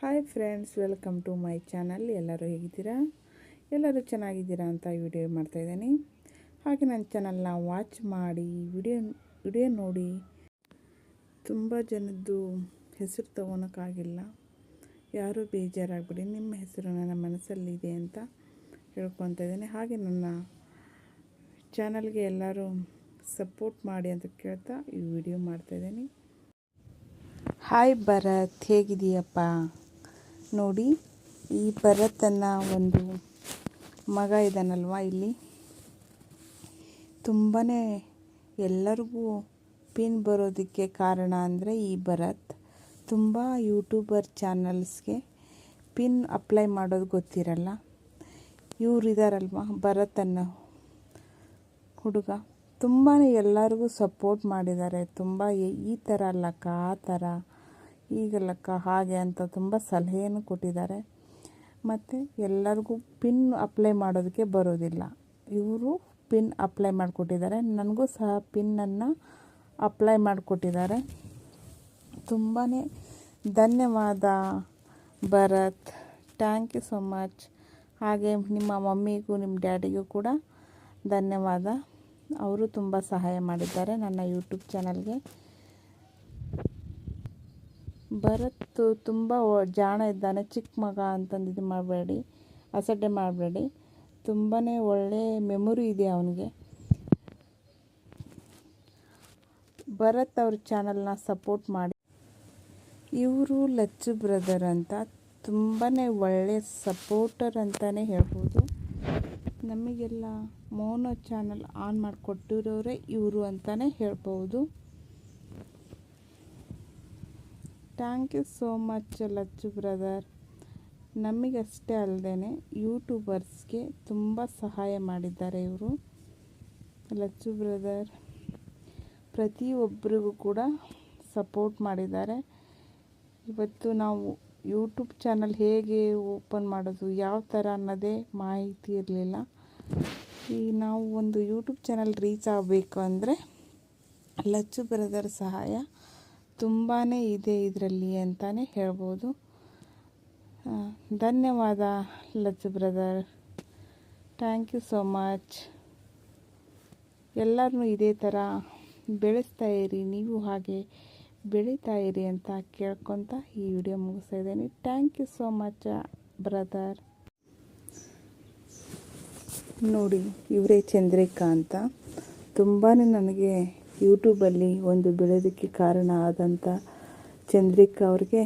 Hi friends welcome to my channel ಎಲ್ಲರೂ ಹೇಗಿದ್ದೀರಾ? ಎಲ್ಲರೂ ಚೆನ್ನಾಗಿದ್ದೀರಾ ಅಂತ ವಿಡಿಯೋ ಮಾಡ್ತಾಯಿದ್ದೀನಿ ಹಾಗೆ ನನ್ನ ಚಾನಲ್ನ ವಾಚ್ ಮಾಡಿ ವಿಡಿಯೋ ವಿಡಿಯೋ ನೋಡಿ. ತುಂಬ ಜನದ್ದು ಹೆಸರು ತೊಗೊಳಕ್ಕಾಗಿಲ್ಲ. ಯಾರೂ ಬೇಜಾರಾಗಬೇಡಿ, ನಿಮ್ಮ ಹೆಸರು ನನ್ನ ಮನಸ್ಸಲ್ಲಿದೆ ಅಂತ ಹೇಳ್ಕೊತಾ ಇದ್ದೀನಿ. ಹಾಗೆ ನನ್ನ ಚಾನಲ್ಗೆ ಎಲ್ಲರೂ ಸಪೋರ್ಟ್ ಮಾಡಿ ಅಂತ ಕೇಳ್ತಾ ಈ ವಿಡಿಯೋ ಮಾಡ್ತಾಯಿದ್ದೀನಿ ಹಾಯ್ ಭರತ್ ಹೇಗಿದೆಯಪ್ಪ ನೋಡಿ, ಈ ಭರತನ ಒಂದು ಮಗ ಇದ್ದಾನಲ್ವ ಇಲ್ಲಿ. ತುಂಬಾ ಎಲ್ಲರಿಗೂ ಪಿನ್ ಬರೋದಕ್ಕೆ ಕಾರಣ ಅಂದರೆ ಈ ಭರತ್. ತುಂಬ ಯೂಟ್ಯೂಬರ್ ಚಾನಲ್ಸ್ಗೆ ಪಿನ್ ಅಪ್ಲೈ ಮಾಡೋದು ಗೊತ್ತಿರಲ್ಲ. ಇವ್ರು ಇದ್ದಾರಲ್ವ ಭರತ್ ಹುಡುಗ. ತುಂಬಾ ಎಲ್ಲರಿಗೂ ಸಪೋರ್ಟ್ ಮಾಡಿದ್ದಾರೆ. ತುಂಬ ಈ ಥರ ಅಲ್ಲಕ್ಕ ಆ ಥರ ಈಗಲ್ಲಕ್ಕ ಹಾಗೆ ಅಂತ ತುಂಬ ಸಲಹೆಯನ್ನು ಕೊಟ್ಟಿದ್ದಾರೆ. ಮತ್ತು ಎಲ್ಲರಿಗೂ ಪಿನ್ ಅಪ್ಲೈ ಮಾಡೋದಕ್ಕೆ ಬರೋದಿಲ್ಲ. ಇವರು ಪಿನ್ ಅಪ್ಲೈ ಮಾಡಿಕೊಟ್ಟಿದ್ದಾರೆ. ನನಗೂ ಸಹ ಪಿನ್ನನ್ನು ಅಪ್ಲೈ ಮಾಡಿಕೊಟ್ಟಿದ್ದಾರೆ. ತುಂಬಾ ಧನ್ಯವಾದ Bharat. Thank you so much ಹಾಗೆ ನಿಮ್ಮ ಮಮ್ಮಿಗೂ, ನಿಮ್ಮ ಡ್ಯಾಡಿಗೂ ಕೂಡ ಧನ್ಯವಾದ. ಅವರು ತುಂಬ ಸಹಾಯ ಮಾಡಿದ್ದಾರೆ ನನ್ನ ಯೂಟ್ಯೂಬ್ ಚಾನಲ್ಗೆ ಭರತ್ ತುಂಬ ಜಾಣ ಇದ್ದಾನೆ. ಚಿಕ್ಕ ಮಗ ಅಂತಂದು ಇದು ಮಾಡಬೇಡಿ. ಅಸಡ್ಡೆ ಮಾಡಬೇಡಿ. ತುಂಬಾ ಒಳ್ಳೆ ಮೆಮೊರಿ ಇದೆ ಅವನಿಗೆ. ಭರತ್ ಅವ್ರ ಚಾನಲ್ನ ಸಪೋರ್ಟ್ ಮಾಡಿ. ಇವರು ಲಚ್ಚು ಬ್ರದರ್ ಅಂತ ತುಂಬಾ ಒಳ್ಳೆ ಸಪೋರ್ಟರ್ ಅಂತಲೇ ಹೇಳ್ಬೋದು. ನಮಗೆಲ್ಲ ಮೋನೋ ಚಾನಲ್ ಆನ್ ಮಾಡಿಕೊಟ್ಟಿರೋರೇ ಇವರು ಅಂತಲೇ ಹೇಳ್ಬೋದು. Thank you so much Lachchu brother ನಮಗಷ್ಟೇ ಅಲ್ಲದೆ ಯೂಟ್ಯೂಬರ್ಸ್ಗೆ ತುಂಬ ಸಹಾಯ ಮಾಡಿದ್ದಾರೆ ಇವರು. ಲಚ್ಚು ಬ್ರದರ್ ಪ್ರತಿಯೊಬ್ಬರಿಗೂ ಕೂಡ ಸಪೋರ್ಟ್ ಮಾಡಿದ್ದಾರೆ. ಇವತ್ತು ನಾವು ಯೂಟ್ಯೂಬ್ ಚಾನಲ್ ಹೇಗೆ ಓಪನ್ ಮಾಡೋದು, ಯಾವ ಥರ ಅನ್ನೋದೇ ಮಾಹಿತಿ ಇರಲಿಲ್ಲ. ಈ ನಾವು ಒಂದು ಯೂಟ್ಯೂಬ್ ಚಾನಲ್ ರೀಚ್ ಆಗಬೇಕು ಅಂದರೆ ಲಚ್ಚು ಬ್ರದರ್ ಸಹಾಯ. ತುಂಬಾ ಇದೆ ಇದರಲ್ಲಿ ಅಂತಲೇ ಹೇಳ್ಬೋದು. ಧನ್ಯವಾದ Laj brother. Thank you so much. ಎಲ್ಲರನ್ನೂ ಇದೇ ಥರ ಬೆಳೆಸ್ತಾ ಇರಿ, ನೀವು ಹಾಗೆ ಬೆಳೀತಾ ಇರಿ ಅಂತ ಕೇಳ್ಕೊತ ಈ ವಿಡಿಯೋ ಮುಗಿಸ್ತಾ ಇದ್ದೀನಿ. Thank you so much brother. ನೋಡಿ, ಇವರೇ ಚಂದ್ರಿಕಾ ಅಂತ. ತುಂಬಾ ನನಗೆ ಯೂಟ್ಯೂಬಲ್ಲಿ ಒಂದು ಬೆಳೆಯೋದಕ್ಕೆ ಕಾರಣ ಆದಂಥ ಚಂದ್ರಿಕಾ ಅವ್ರಿಗೆ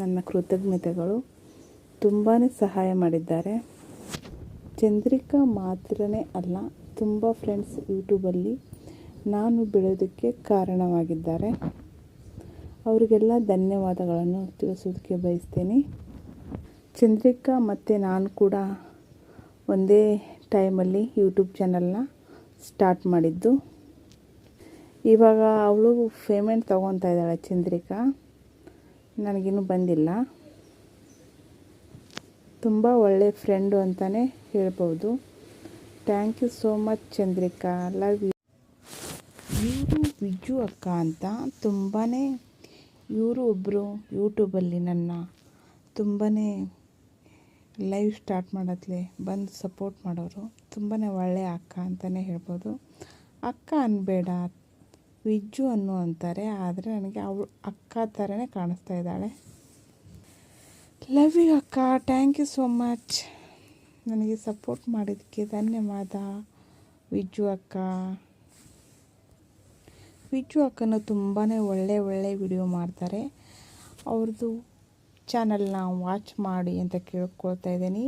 ನನ್ನ ಕೃತಜ್ಞತೆಗಳು. ತುಂಬಾ ಸಹಾಯ ಮಾಡಿದ್ದಾರೆ. ಚಂದ್ರಿಕಾ ಮಾತ್ರನೇ ಅಲ್ಲ, ತುಂಬ ಫ್ರೆಂಡ್ಸ್ ಯೂಟ್ಯೂಬಲ್ಲಿ ನಾನು ಬೆಳೆಯೋದಕ್ಕೆ ಕಾರಣವಾಗಿದ್ದಾರೆ. ಅವರಿಗೆಲ್ಲ ಧನ್ಯವಾದಗಳನ್ನು ತಿಳಿಸೋದಕ್ಕೆ ಬಯಸ್ತೀನಿ. ಚಂದ್ರಿಕಾ ಮತ್ತು ನಾನು ಕೂಡ ಒಂದೇ ಟೈಮಲ್ಲಿ ಯೂಟ್ಯೂಬ್ ಚಾನಲ್ನ ಸ್ಟಾರ್ಟ್ ಮಾಡಿದ್ದು. ಇವಾಗ ಅವಳು ಪೇಮೆಂಟ್ ತೊಗೊತಾ ಇದ್ದಾಳೆ ಚಂದ್ರಿಕಾ. ನನಗಿನ್ನೂ ಬಂದಿಲ್ಲ. ತುಂಬ ಒಳ್ಳೆ ಫ್ರೆಂಡು ಅಂತಲೇ ಹೇಳ್ಬೋದು thank you so much Chandrika. Love you ಇವರು ವಿಜು ಅಕ್ಕ ಅಂತ ತುಂಬಾ ಇವರು ಒಬ್ಬರು ಯೂಟ್ಯೂಬಲ್ಲಿ ನನ್ನ ತುಂಬಾ ಲೈವ್ ಸ್ಟಾರ್ಟ್ ಮಾಡೋತ್ಲೆ, ಬಂದು ಸಪೋರ್ಟ್ ಮಾಡೋರು. ತುಂಬಾ ಒಳ್ಳೆಯ ಅಕ್ಕ ಅಂತಲೇ ಹೇಳ್ಬೋದು ಅಕ್ಕ ಅನ್ಬೇಡ ವಿಜ್ಜು ಅನ್ನು ಅಂತಾರೆ, ಆದರೆ ನನಗೆ ಅವಳು ಅಕ್ಕ ಥರನೇ ಕಾಣಿಸ್ತಾ ಇದ್ದಾಳೆ. ಲವ್ ಯು ಅಕ್ಕ ಥ್ಯಾಂಕ್ ಯು ಸೋ ಮಚ್ ನನಗೆ ಸಪೋರ್ಟ್ ಮಾಡಿದ್ದಕ್ಕೆ ಧನ್ಯವಾದ ವಿಜ್ಜು ಅಕ್ಕ. ವಿಜ್ಜು ಅಕ್ಕನ ತುಂಬಾ ಒಳ್ಳೆ ಒಳ್ಳೆ ವಿಡಿಯೋ ಮಾಡ್ತಾರೆ. ಅವ್ರದ್ದು ಚಾನಲ್ನ ವಾಚ್ ಮಾಡಿ ಅಂತ ಕೇಳ್ಕೊಳ್ತಾ ಇದ್ದೀನಿ.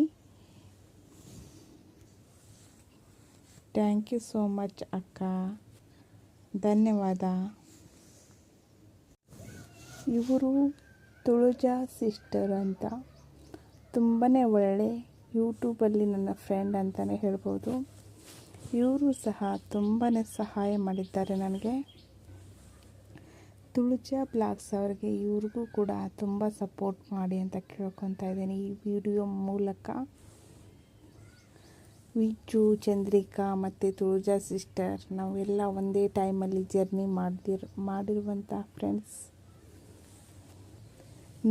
ಥ್ಯಾಂಕ್ ಯು ಸೋ ಮಚ್ ಅಕ್ಕ. ಧನ್ಯವಾದ. ಇವರು ತುಳುಜಾ ಸಿಸ್ಟರ್ ಅಂತ. ತುಂಬಾ ಒಳ್ಳೆ ಯೂಟ್ಯೂಬಲ್ಲಿ ನನ್ನ ಫ್ರೆಂಡ್ ಅಂತಲೇ ಹೇಳ್ಬೋದು. ಇವರು ಸಹ ತುಂಬಾ ಸಹಾಯ ಮಾಡಿದ್ದಾರೆ ನನಗೆ. ತುಳುಜಾ ಬ್ಲಾಗ್ಸ್ ಅವರಿಗೆ ಇವ್ರಿಗೂ ಕೂಡ ತುಂಬ ಸಪೋರ್ಟ್ ಮಾಡಿ ಅಂತ ಕೇಳ್ಕೊತಾ ಇದ್ದೀನಿ ಈ ವಿಡಿಯೋ ಮೂಲಕ. ವಿಜ್ಜು, ಚಂದ್ರಿಕಾ ಮತ್ತು ತುಳುಜಾ ಸಿಸ್ಟರ್, ನಾವೆಲ್ಲ ಒಂದೇ ಟೈಮಲ್ಲಿ ಜರ್ನಿ ಮಾಡ್ದಿರ್ ಮಾಡಿರುವಂಥ ಫ್ರೆಂಡ್ಸ್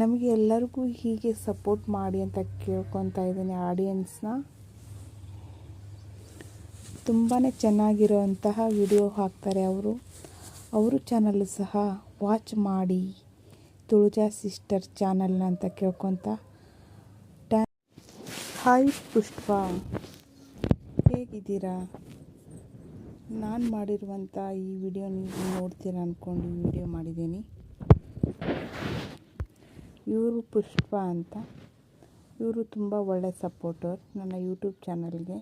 ನಮಗೆ ಎಲ್ಲರಿಗೂ ಹೀಗೆ ಸಪೋರ್ಟ್ ಮಾಡಿ ಅಂತ ಕೇಳ್ಕೊತಾ ಇದ್ದೀನಿ ಆಡಿಯನ್ಸ್ನ ತುಂಬಾ ಚೆನ್ನಾಗಿರುವಂತಹ ವಿಡಿಯೋ ಹಾಕ್ತಾರೆ ಅವರು. ಅವರು ಚಾನಲ್ಲು ಸಹ ವಾಚ್ ಮಾಡಿ ತುಳುಜಾ ಸಿಸ್ಟರ್ ಚಾನಲ್ನ ಅಂತ ಕೇಳ್ಕೊತ. ಟ್ಯಾ ಹಾಯ್ ಪುಷ್ಪ. ಹೇಗಿದ್ದೀರಾ? ನಾನು ಮಾಡಿರುವಂಥ ಈ ವಿಡಿಯೋ ನೀವು ನೋಡ್ತೀರಾ ಅಂದ್ಕೊಂಡು ಈ ವಿಡಿಯೋ ಮಾಡಿದ್ದೀನಿ. ಇವರು ಪುಷ್ಪ ಅಂತ. ಇವರು ತುಂಬ ಒಳ್ಳೆ ಸಪೋರ್ಟರ್ ನನ್ನ ಯೂಟ್ಯೂಬ್ ಚಾನಲ್ಗೆ.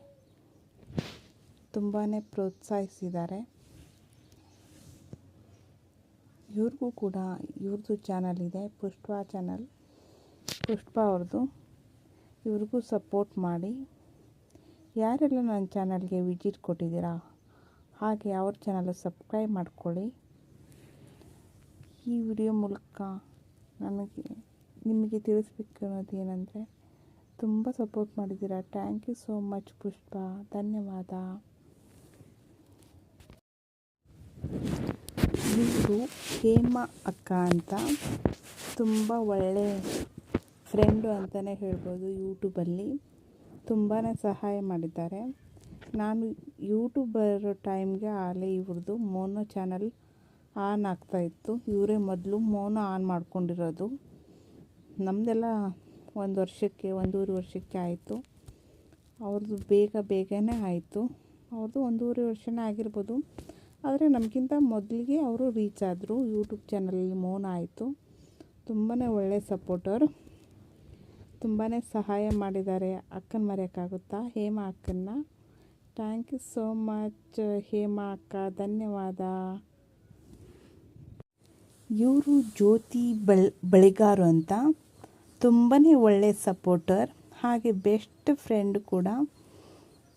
ತುಂಬಾ ಪ್ರೋತ್ಸಾಹಿಸಿದ್ದಾರೆ. ಇವ್ರಿಗೂ ಕೂಡ ಇವ್ರದ್ದು ಚಾನಲ್ ಇದೆ, ಪುಷ್ಪ ಚಾನಲ್. ಪುಷ್ಪ ಅವ್ರದ್ದು ಇವ್ರಿಗೂ ಸಪೋರ್ಟ್ ಮಾಡಿ. ಯಾರೆಲ್ಲ ನನ್ನ ಚಾನಲ್ಗೆ ವಿಜಿಟ್ ಕೊಟ್ಟಿದ್ದೀರಾ, ಹಾಗೆ ಅವ್ರ ಚಾನಲ್ ಸಬ್ಸ್ಕ್ರೈಬ್ ಮಾಡ್ಕೊಳ್ಳಿ. ಈ ವಿಡಿಯೋ ಮೂಲಕ ನನಗೆ, ನಿಮಗೆ ತಿಳಿಸ್ಬೇಕನ್ನೋದು ಏನಂದರೆ, ತುಂಬ ಸಪೋರ್ಟ್ ಮಾಡಿದ್ದೀರಾ. Thank you so much Pushpa. ಧನ್ಯವಾದ. ಇವರು ಹೇಮ ಅಕ್ಕ ಅಂತ, ತುಂಬ ಒಳ್ಳೆ ಫ್ರೆಂಡು ಅಂತಲೇ ಹೇಳ್ಬೋದು ಯೂಟ್ಯೂಬಲ್ಲಿ ತುಂಬಾ ಸಹಾಯ ಮಾಡಿದ್ದಾರೆ. ನಾನು ಯೂಟ್ಯೂಬ್ ಬರೋ ಟೈಮ್ಗೆ ಆಗಲೇ ಇವ್ರದ್ದು ಮೋನೋ ಚಾನಲ್ ಆನ್ ಆಗ್ತಾಯಿತ್ತು ಇವರೇ ಮೊದಲು ಮೋನೋ ಆನ್ ಮಾಡ್ಕೊಂಡಿರೋದು. ನಮ್ಮದೆಲ್ಲ ಒಂದು ವರ್ಷಕ್ಕೆ, ಒಂದೂವರೆ ವರ್ಷಕ್ಕೆ ಆಯಿತು. ಅವ್ರದ್ದು ಬೇಗ ಬೇಗನೆ ಆಯಿತು. ಅವ್ರದ್ದು ಒಂದೂವರೆ ವರ್ಷನೇ ಆಗಿರ್ಬೋದು. ಆದರೆ ನಮಗಿಂತ ಮೊದಲಿಗೆ ಅವರು ರೀಚ್ ಆದರು. ಯೂಟ್ಯೂಬ್ ಚಾನಲಲ್ಲಿ ಮೋನ ಆಯಿತು. ತುಂಬಾ ಒಳ್ಳೆ ಸಪೋರ್ಟರ್ ತುಂಬಾ ಸಹಾಯ ಮಾಡಿದ್ದಾರೆ ಅಕ್ಕನ ಮರೆಯೋಕ್ಕಾಗುತ್ತಾ? Hema ಅಕ್ಕನ್ನ. Thank you so much Hema ಅಕ್ಕ, ಧನ್ಯವಾದ. ಇವರು ಜ್ಯೋತಿ ಬಳ್, ಬಳಿಗಾರು ಅಂತ. ತುಂಬಾ ಒಳ್ಳೆಯ ಸಪೋರ್ಟರ್, ಹಾಗೆ ಬೆಸ್ಟ್ ಫ್ರೆಂಡ್ ಕೂಡ.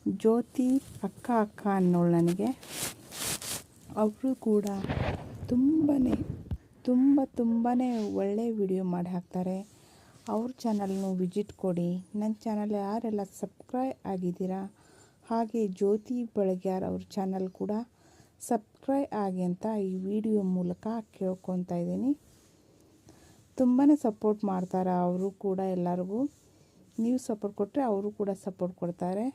ಜ್ಯೋತಿ ಅಕ್ಕ ಅಕ್ಕ ಅನ್ನೋಳು ನನಗೆ. ಅವರು ಕೂಡ ತುಂಬಾ ತುಂಬ ತುಂಬಾ ಒಳ್ಳೆಯ ವಿಡಿಯೋ ಮಾಡಿ ಹಾಕ್ತಾರೆ. ಅವ್ರ ಚಾನಲ್ನು ವಿಜಿಟ್ ಕೊಡಿ. ನನ್ನ ಚಾನಲ್ ಯಾರೆಲ್ಲ ಸಬ್ಸ್ಕ್ರೈಬ್ ಆಗಿದ್ದೀರಾ? ಹಾಗೆ ಜ್ಯೋತಿ ಬಳಗ್ಯಾರ್ ಅವ್ರ ಚಾನಲ್ ಕೂಡ ಸಬ್ಸ್ಕ್ರೈಬ್ ಆಗಿ ಅಂತ ಈ ವಿಡಿಯೋ ಮೂಲಕ ಕೇಳ್ಕೊತಾ ಇದ್ದೀನಿ. ತುಂಬಾ ಸಪೋರ್ಟ್ ಮಾಡ್ತಾರೆ ಅವರು ಕೂಡ ಎಲ್ಲರಿಗೂ. ನೀವು ಸಪೋರ್ಟ್ ಕೊಟ್ಟರೆ ಅವರು ಕೂಡ ಸಪೋರ್ಟ್ ಕೊಡ್ತಾರೆ.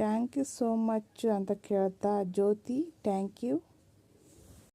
ಥ್ಯಾಂಕ್ ಯು ಸೋ ಮಚ್ ಅಂತ ಕೇಳ್ತಾ ಜ್ಯೋತಿ, ಥ್ಯಾಂಕ್ ಯು.